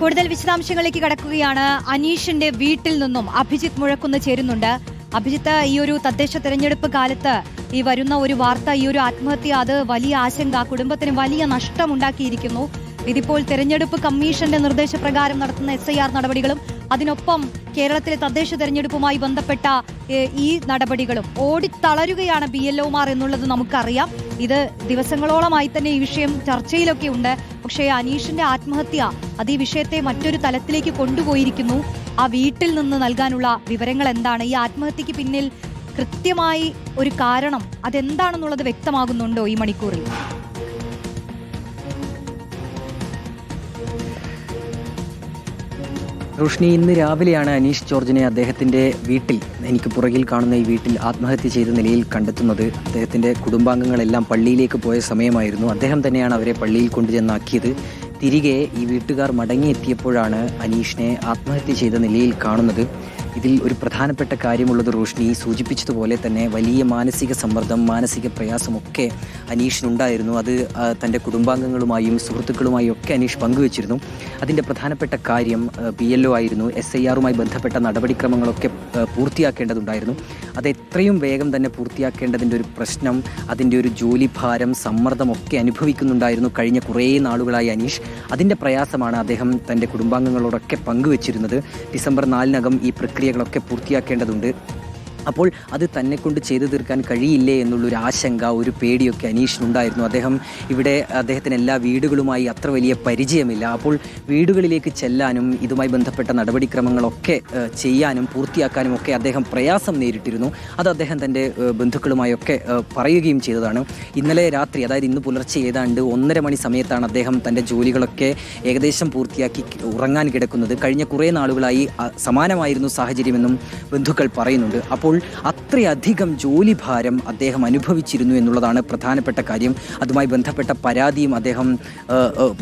കൂടുതൽ വിശദാംശങ്ങളിലേക്ക് കടക്കുകയാണ്. അനീഷിന്റെ വീട്ടിൽ നിന്നും അഭിജിത്ത് മുഴക്കുന്ന് ചേരുന്നുണ്ട്. അഭിജിത്ത് ഈ ഒരു തദ്ദേശ തെരഞ്ഞെടുപ്പ് കാലത്ത് ഈ വരുന്ന ഒരു വാർത്ത ഈ ഒരു ആത്മഹത്യ അത് വലിയ ആശങ്ക കുടുംബത്തിന് വലിയ നഷ്ടമുണ്ടാക്കിയിരിക്കുന്നു. ഇതിപ്പോൾ തെരഞ്ഞെടുപ്പ് കമ്മീഷന്റെ നിർദ്ദേശപ്രകാരം നടത്തുന്ന എസ് ഐ ആർ നടപടികളും അതിനൊപ്പം കേരളത്തിലെ തദ്ദേശ തെരഞ്ഞെടുപ്പുമായി ബന്ധപ്പെട്ട ഈ നടപടികളും ഓടിത്തളരുകയാണ് ബി എൽ ഒമാർ എന്നുള്ളത് നമുക്കറിയാം. ഇത് ദിവസങ്ങളോളമായി തന്നെ ഈ വിഷയം ചർച്ചയിലൊക്കെ ഉണ്ട്. പക്ഷേ അനീഷിന്റെ ആത്മഹത്യ അത് ഈ വിഷയത്തെ മറ്റൊരു തലത്തിലേക്ക് കൊണ്ടുപോയിരിക്കുന്നു. ആ വീട്ടിൽ നിന്ന് നൽകാനുള്ള വിവരങ്ങൾ എന്താണ്? ഈ ആത്മഹത്യക്ക് പിന്നിൽ കൃത്യമായി ഒരു കാരണം അതെന്താണെന്നുള്ളത് വ്യക്തമാകുന്നുണ്ടോ ഈ മണിക്കൂറിൽ? റോഷ്നി ഇന്ന് രാവിലെയാണ് അനീഷ് ജോർജിനെ അദ്ദേഹത്തിന്റെ വീട്ടിൽ എനിക്ക് പുറകിൽ കാണുന്ന ഈ വീട്ടിൽ ആത്മഹത്യ ചെയ്ത നിലയിൽ കണ്ടെത്തുന്നത്. അദ്ദേഹത്തിന്റെ കുടുംബാംഗങ്ങളെല്ലാം പള്ളിയിലേക്ക് പോയ സമയമായിരുന്നു. അദ്ദേഹം തന്നെയാണ് അവരെ പള്ളിയിൽ കൊണ്ടുചെന്നാക്കിയത്. തിരികെ ഈ വീട്ടുകാർ മടങ്ങിയെത്തിയപ്പോഴാണ് അനീഷിനെ ആത്മഹത്യ ചെയ്ത നിലയിൽ കാണുന്നത്. ഇതിൽ ഒരു പ്രധാനപ്പെട്ട കാര്യമുള്ളത് റോഷ്നി സൂചിപ്പിച്ചതുപോലെ തന്നെ വലിയ മാനസിക സമ്മർദ്ദം മാനസിക പ്രയാസമൊക്കെ അനീഷിനുണ്ടായിരുന്നു. അത് തന്റെ കുടുംബാംഗങ്ങളുമായും സുഹൃത്തുക്കളുമായും ഒക്കെ അനീഷ് പങ്കുവച്ചിരുന്നു. അതിന്റെ പ്രധാനപ്പെട്ട കാര്യം പി എൽ ഒ ആയിരുന്നു. എസ് ഐ ആറുമായി ബന്ധപ്പെട്ട നടപടിക്രമങ്ങളൊക്കെ പൂർത്തിയാക്കേണ്ടതുണ്ടായിരുന്നു. അത് എത്രയും വേഗം തന്നെ പൂർത്തിയാക്കേണ്ടതിന്റെ ഒരു പ്രശ്നം അതിന്റെ ഒരു ജോലിഭാരം സമ്മർദ്ദമൊക്കെ അനുഭവിക്കുന്നുണ്ടായിരുന്നു കഴിഞ്ഞ കുറേ നാളുകളായി അനീഷ്. അതിന്റെ പ്രയാസമാണ് അദ്ദേഹം തന്റെ കുടുംബാംഗങ്ങളോടൊക്കെ പങ്കുവച്ചിരുന്നത്. ഡിസംബർ നാലിനകം ഈ പ്രക്രിയകളൊക്കെ പൂർത്തിയാക്കേണ്ടതുണ്ട്. അപ്പോൾ അത് തന്നെ കൊണ്ട് ചെയ്തു തീർക്കാൻ കഴിയില്ലേ എന്നുള്ളൊരു ആശങ്ക ഒരു പേടിയൊക്കെ അനീഷിനുണ്ടായിരുന്നു അദ്ദേഹം ഇവിടെ അദ്ദേഹത്തിന് എല്ലാ വീടുകളുമായി അത്ര വലിയ പരിചയമില്ല. അപ്പോൾ വീടുകളിലേക്ക് ചെല്ലാനും ഇതുമായി ബന്ധപ്പെട്ട നടപടിക്രമങ്ങളൊക്കെ ചെയ്യാനും പൂർത്തിയാക്കാനും ഒക്കെ അദ്ദേഹം പ്രയാസം നേരിട്ടിരുന്നു. അത് അദ്ദേഹം തന്റെ ബന്ധുക്കളുമായൊക്കെ പറയുകയും ചെയ്തതാണ്. ഇന്നലെ രാത്രി അതായത് ഇന്ന് പുലർച്ചെ ഏതാണ്ട് ഒന്നര മണി സമയത്താണ് അദ്ദേഹം തന്റെ ജോലികളൊക്കെ ഏകദേശം പൂർത്തിയാക്കി ഉറങ്ങാൻ കിടക്കുന്നത്. കഴിഞ്ഞ കുറേ നാളുകളായി സമാനമായിരുന്നു സാഹചര്യമെന്നും ബന്ധുക്കൾ പറയുന്നുണ്ട്. അപ്പോൾ അത്രയധികം ജോലി ഭാരം അദ്ദേഹം അനുഭവിച്ചിരുന്നു എന്നുള്ളതാണ് പ്രധാനപ്പെട്ട കാര്യം. അതുമായി ബന്ധപ്പെട്ട പരാതിയും അദ്ദേഹം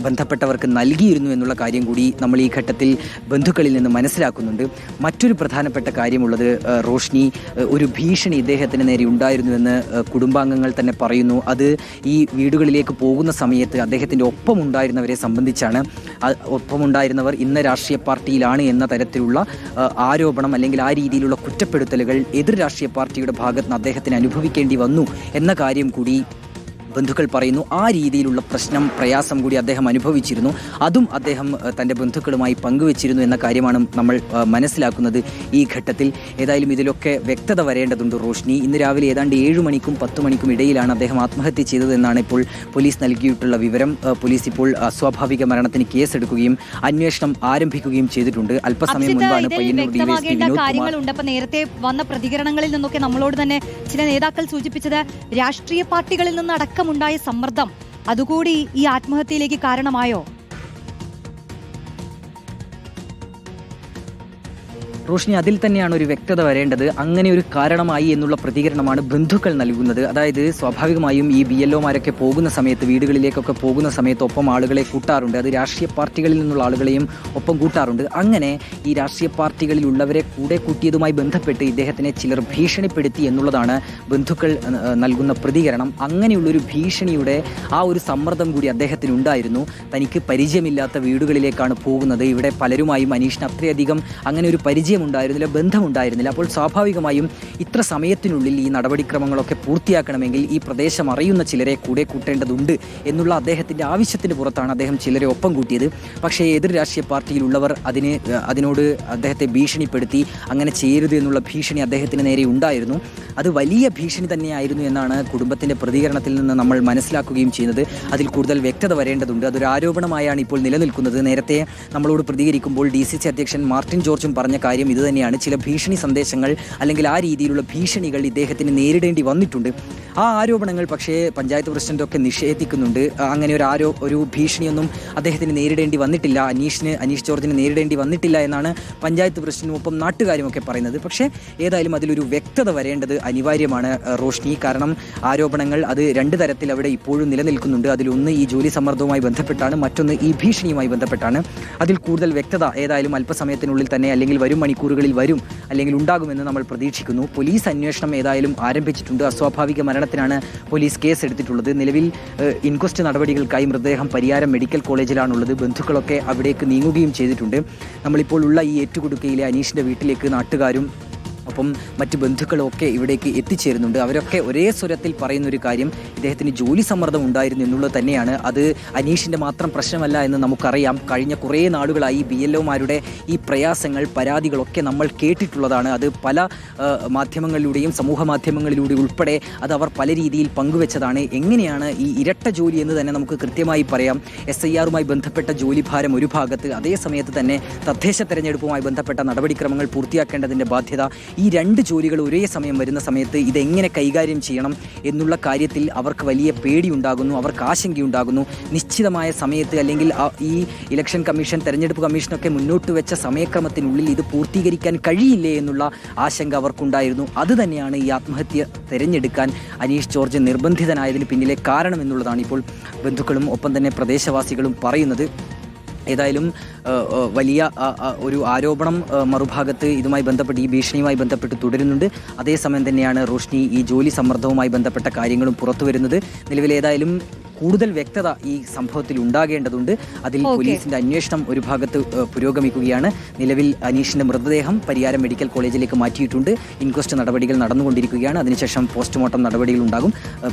ബന്ധപ്പെട്ടവർക്ക് നൽകിയിരുന്നു എന്നുള്ള കാര്യം കൂടി നമ്മൾ ഈ ഘട്ടത്തിൽ ബന്ധുക്കളിൽ നിന്ന് മനസ്സിലാക്കുന്നുണ്ട്. മറ്റൊരു പ്രധാനപ്പെട്ട കാര്യമുള്ളത് റോഷ്നി ഒരു ഭീഷണി ഇദ്ദേഹത്തിന് നേരെ ഉണ്ടായിരുന്നുവെന്ന് കുടുംബാംഗങ്ങൾ തന്നെ പറയുന്നു. അത് ഈ വീടുകളിലേക്ക് പോകുന്ന സമയത്ത് അദ്ദേഹത്തിന്റെ ഒപ്പമുണ്ടായിരുന്നവരെ സംബന്ധിച്ചാണ്. ഒപ്പമുണ്ടായിരുന്നവർ ഇന്ന രാഷ്ട്രീയ പാർട്ടിയിലാണ് എന്ന തരത്തിലുള്ള ആരോപണം അല്ലെങ്കിൽ ആ രീതിയിലുള്ള കുറ്റപ്പെടുത്തലുകൾ എതിർ രാഷ്ട്രീയ പാർട്ടിയുടെ ഭാഗത്ത് നിന്ന് അദ്ദേഹത്തിന് അനുഭവിക്കേണ്ടി വന്നു എന്ന കാര്യം കൂടി ബന്ധുക്കൾ പറയുന്നു ആ രീതിയിലുള്ള പ്രശ്നം പ്രയാസം കൂടി അദ്ദേഹം അനുഭവിച്ചിരുന്നു. അതും അദ്ദേഹം തന്റെ ബന്ധുക്കളുമായി പങ്കുവച്ചിരുന്നു എന്ന കാര്യമാണ് നമ്മൾ മനസ്സിലാക്കുന്നത് ഈ ഘട്ടത്തിൽ. ഏതായാലും ഇതിലൊക്കെ വ്യക്തത വരേണ്ടതുണ്ട് റോഷ്നി. ഇന്ന് രാവിലെ ഏതാണ്ട് ഏഴു മണിക്കും പത്ത് മണിക്കും ഇടയിലാണ് അദ്ദേഹം ആത്മഹത്യ ചെയ്തതെന്നാണ് ഇപ്പോൾ പോലീസ് നൽകിയിട്ടുള്ള വിവരം. പോലീസ് ഇപ്പോൾ അസ്വാഭാവിക മരണത്തിന് കേസെടുക്കുകയും അന്വേഷണം ആരംഭിക്കുകയും ചെയ്തിട്ടുണ്ട്. അല്പസമയം മുൻപാണ് പയ്യന്നൂർ ഡിവൈഎസ്പി വ്യക്തമാകേണ്ട വിനോദ് കുമാർ. നേരത്തെ വന്ന പ്രതികരണങ്ങളിൽ നിന്നൊക്കെ നമ്മളോട് തന്നെ ചില നേതാക്കൾ സൂചിപ്പിച്ചത് രാഷ്ട്രീയ പാർട്ടികളിൽ നിന്ന് അടക്കമുണ്ടായ സമ്മർദ്ദം അതുകൂടി ഈ ആത്മഹത്യയിലേക്ക് കാരണമായോ? റോഷ്നി അതിൽ തന്നെയാണ് ഒരു വ്യക്തത വരേണ്ടത്. അങ്ങനെ ഒരു കാരണമായി എന്നുള്ള പ്രതികരണമാണ് ബന്ധുക്കൾ നൽകുന്നത്. അതായത് സ്വാഭാവികമായും ഈ ബി എൽ ഒമാരൊക്കെ പോകുന്ന സമയത്ത് വീടുകളിലേക്കൊക്കെ പോകുന്ന സമയത്ത് ഒപ്പം ആളുകളെ കൂട്ടാറുണ്ട്. അത് രാഷ്ട്രീയ പാർട്ടികളിൽ നിന്നുള്ള ആളുകളെയും ഒപ്പം കൂട്ടാറുണ്ട്. അങ്ങനെ ഈ രാഷ്ട്രീയ പാർട്ടികളിലുള്ളവരെ കൂടെ കൂട്ടിയതുമായി ബന്ധപ്പെട്ട് ഇദ്ദേഹത്തിനെ ചിലർ ഭീഷണിപ്പെടുത്തി എന്നുള്ളതാണ് ബന്ധുക്കൾ നൽകുന്ന പ്രതികരണം. അങ്ങനെയുള്ളൊരു ഭീഷണിയുടെ ആ ഒരു സമ്മർദ്ദം കൂടി അദ്ദേഹത്തിന് ഉണ്ടായിരുന്നു തനിക്ക് പരിചയമില്ലാത്ത വീടുകളിലേക്കാണ് പോകുന്നത്. ഇവിടെ പലരുമായും അനീഷിന് അത്രയധികം അങ്ങനെ ഒരു പരിചയമുണ്ടായിരുന്നില്ല ബന്ധമുണ്ടായിരുന്നില്ല. അപ്പോൾ സ്വാഭാവികമായും ഇത്ര സമയത്തിനുള്ളിൽ ഈ നടപടിക്രമങ്ങളൊക്കെ പൂർത്തിയാക്കണമെങ്കിൽ ഈ പ്രദേശം അറിയുന്ന ചിലരെ കൂടെ കൂട്ടേണ്ടതുണ്ട് എന്നുള്ള അദ്ദേഹത്തിന്റെ ആവശ്യത്തിന് പുറത്താണ് അദ്ദേഹം ചിലരെ ഒപ്പം കൂട്ടിയത്. പക്ഷേ എതിർ രാഷ്ട്രീയ പാർട്ടിയിലുള്ളവർ അതിന് അതിനോട് അദ്ദേഹത്തെ ഭീഷണിപ്പെടുത്തി അങ്ങനെ ചെയ്യരുത് എന്നുള്ള ഭീഷണി അദ്ദേഹത്തിന് നേരെ ഉണ്ടായിരുന്നു. അത് വലിയ ഭീഷണി തന്നെയായിരുന്നു എന്നാണ് കുടുംബത്തിന്റെ പ്രതികരണത്തിൽ നിന്ന് നമ്മൾ മനസ്സിലാക്കുകയും ചെയ്യുന്നത്. അതിൽ കൂടുതൽ വ്യക്തത വരേണ്ടതുണ്ട്. അതൊരു ആരോപണമായാണ് ഇപ്പോൾ നിലനിൽക്കുന്നത്. നേരത്തെ നമ്മളോട് പ്രതികരിക്കുമ്പോൾ ഡി സി സി അധ്യക്ഷൻ മാർട്ടിൻ ജോർജും പറഞ്ഞ കാര്യം ഇതുതന്നെയാണ് ചില ഭീഷണി സന്ദേശങ്ങൾ അല്ലെങ്കിൽ ആ രീതിയിലുള്ള ഭീഷണികൾ ഇദ്ദേഹത്തിന് നേരിടേണ്ടി വന്നിട്ടുണ്ട്. ആ ആരോപണങ്ങൾ പക്ഷേ പഞ്ചായത്ത് പ്രസിഡന്റൊക്കെ നിഷേധിക്കുന്നുണ്ട്. അങ്ങനെ ഒരു ആരോ ഒരു ഭീഷണിയൊന്നും അദ്ദേഹത്തിന് നേരിടേണ്ടി വന്നിട്ടില്ല. അനീഷിന് അനീഷ് ജോർജിന് നേരിടേണ്ടി വന്നിട്ടില്ല എന്നാണ് പഞ്ചായത്ത് പ്രസിഡന്റും ഒപ്പം നാട്ടുകാരുമൊക്കെ പറയുന്നത്. പക്ഷേ ഏതായാലും അതിലൊരു വ്യക്തത വരേണ്ടത് അനിവാര്യമാണ് റോഷ്നി. കാരണം ആരോപണങ്ങൾ അത് രണ്ട് തരത്തിൽ അവിടെ ഇപ്പോഴും നിലനിൽക്കുന്നുണ്ട്. അതിലൊന്ന് ഈ ജോലി സമ്മർദ്ദവുമായി ബന്ധപ്പെട്ടാണ് മറ്റൊന്ന് ഈ ഭീഷണിയുമായി ബന്ധപ്പെട്ടാണ്. അതിൽ കൂടുതൽ വ്യക്തത ഏതായാലും അല്പസമയത്തിനുള്ളിൽ തന്നെ അല്ലെങ്കിൽ വരും മണിക്കൂറുകളിൽ വരും അല്ലെങ്കിൽ ഉണ്ടാകുമെന്ന് നമ്മൾ പ്രതീക്ഷിക്കുന്നു. പോലീസ് അന്വേഷണം ഏതായാലും ആരംഭിച്ചിട്ടുണ്ട്. അസ്വാഭാവിക മരണത്തിനാണ് പോലീസ് കേസ് എടുത്തിട്ടുള്ളത്. നിലവിൽ ഇൻക്വസ്റ്റ് നടപടികൾക്കായി മൃതദേഹം പരിയാരം മെഡിക്കൽ കോളേജിലാണുള്ളത്. ബന്ധുക്കളൊക്കെ അവിടേക്ക് നീങ്ങുകയും ചെയ്തിട്ടുണ്ട്. നമ്മളിപ്പോൾ ഉള്ള ഈ ഏറ്റുകൊടുക്കയിലെ അനീഷിന്റെ വീട്ടിലേക്ക് നാട്ടുകാരും ഒപ്പം മറ്റ് ബന്ധുക്കളൊക്കെ ഇവിടേക്ക് എത്തിച്ചേരുന്നുണ്ട്. അവരൊക്കെ ഒരേ സ്വരത്തിൽ പറയുന്ന ഒരു കാര്യം ഇദ്ദേഹത്തിന് ജോലി സമ്മർദ്ദം ഉണ്ടായിരുന്നു എന്നുള്ളത് തന്നെയാണ്. അത് അനീഷിന്റെ മാത്രം പ്രശ്നമല്ല എന്ന് നമുക്കറിയാം. കഴിഞ്ഞ കുറേ നാളുകളായി ബി എൽ ഈ പ്രയാസങ്ങൾ പരാതികളൊക്കെ നമ്മൾ കേട്ടിട്ടുള്ളതാണ്. അത് പല മാധ്യമങ്ങളിലൂടെയും സമൂഹ മാധ്യമങ്ങളിലൂടെ ഉൾപ്പെടെ അത് അവർ പല രീതിയിൽ പങ്കുവെച്ചതാണ്. എങ്ങനെയാണ് ഈ ഇരട്ട ജോലി എന്ന് തന്നെ നമുക്ക് കൃത്യമായി പറയാം. എസ് ഐ ആറുമായി ബന്ധപ്പെട്ട ജോലിഭാരം ഒരു ഭാഗത്ത് അതേ സമയത്ത് തന്നെ തദ്ദേശ തെരഞ്ഞെടുപ്പുമായി ബന്ധപ്പെട്ട നടപടിക്രമങ്ങൾ പൂർത്തിയാക്കേണ്ടതിന്റെ ബാധ്യത ഈ രണ്ട് ജോലികൾ ഒരേ സമയം വരുന്ന സമയത്ത് ഇതെങ്ങനെ കൈകാര്യം ചെയ്യണം എന്നുള്ള കാര്യത്തിൽ അവർക്ക് വലിയ പേടിയുണ്ടാകുന്നു അവർക്ക് ആശങ്കയുണ്ടാകുന്നു. നിശ്ചിതമായ സമയത്ത് അല്ലെങ്കിൽ ഈ ഇലക്ഷൻ കമ്മീഷൻ തെരഞ്ഞെടുപ്പ് കമ്മീഷനൊക്കെ മുന്നോട്ട് വെച്ച സമയക്രമത്തിനുള്ളിൽ ഇത് പൂർത്തീകരിക്കാൻ കഴിയില്ലേ എന്നുള്ള ആശങ്ക അവർക്കുണ്ടായിരുന്നു. അത് തന്നെയാണ് ഈ ആത്മഹത്യ തിരഞ്ഞെടുക്കാൻ അനീഷ് ജോർജ് നിർബന്ധിതനായതിന് പിന്നിലെ കാരണം എന്നുള്ളതാണ് ഇപ്പോൾ ബന്ധുക്കളും ഒപ്പം തന്നെ പ്രദേശവാസികളും പറയുന്നത്. ഏതായാലും വലിയ ഒരു ആരോപണം മറുഭാഗത്ത് ഇതുമായി ബന്ധപ്പെട്ട് ഈ ഭീഷണിയുമായി ബന്ധപ്പെട്ട് തുടരുന്നുണ്ട്. അതേസമയം തന്നെയാണ് റോഷ്നി ഈ ജോലി സമ്മർദ്ദവുമായി ബന്ധപ്പെട്ട കാര്യങ്ങളും പുറത്തു വരുന്നത് നിലവിൽ ഏതായാലും കൂടുതൽ വ്യക്തത ഈ സംഭവത്തിൽ ഉണ്ടാകേണ്ടതുണ്ട്. അതിൽ പോലീസിന്റെ അന്വേഷണം ഒരു ഭാഗത്ത് പുരോഗമിക്കുകയാണ്. നിലവിൽ അനീഷിന്റെ മൃതദേഹം പരിയാരം മെഡിക്കൽ കോളേജിലേക്ക് മാറ്റിയിട്ടുണ്ട്. ഇൻക്വസ്റ്റ് നടപടികൾ നടന്നുകൊണ്ടിരിക്കുകയാണ്. അതിനുശേഷം പോസ്റ്റ്മോർട്ടം നടപടികൾ ഉണ്ടാകും.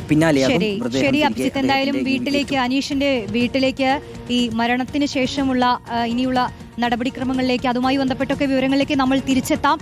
പിന്നാലെ പിന്നാലെയാകും ശരി. അഭിജിത്ത് എന്തായാലും വീട്ടിലേക്ക് അനീഷിന്റെ വീട്ടിലേക്ക് ഈ മരണത്തിന് ശേഷമുള്ള ഇനിയുള്ള നടപടിക്രമങ്ങളിലേക്ക് അതുമായി ബന്ധപ്പെട്ടൊക്കെ വിവരങ്ങളിലേക്ക് നമ്മൾ തിരിച്ചെത്താം.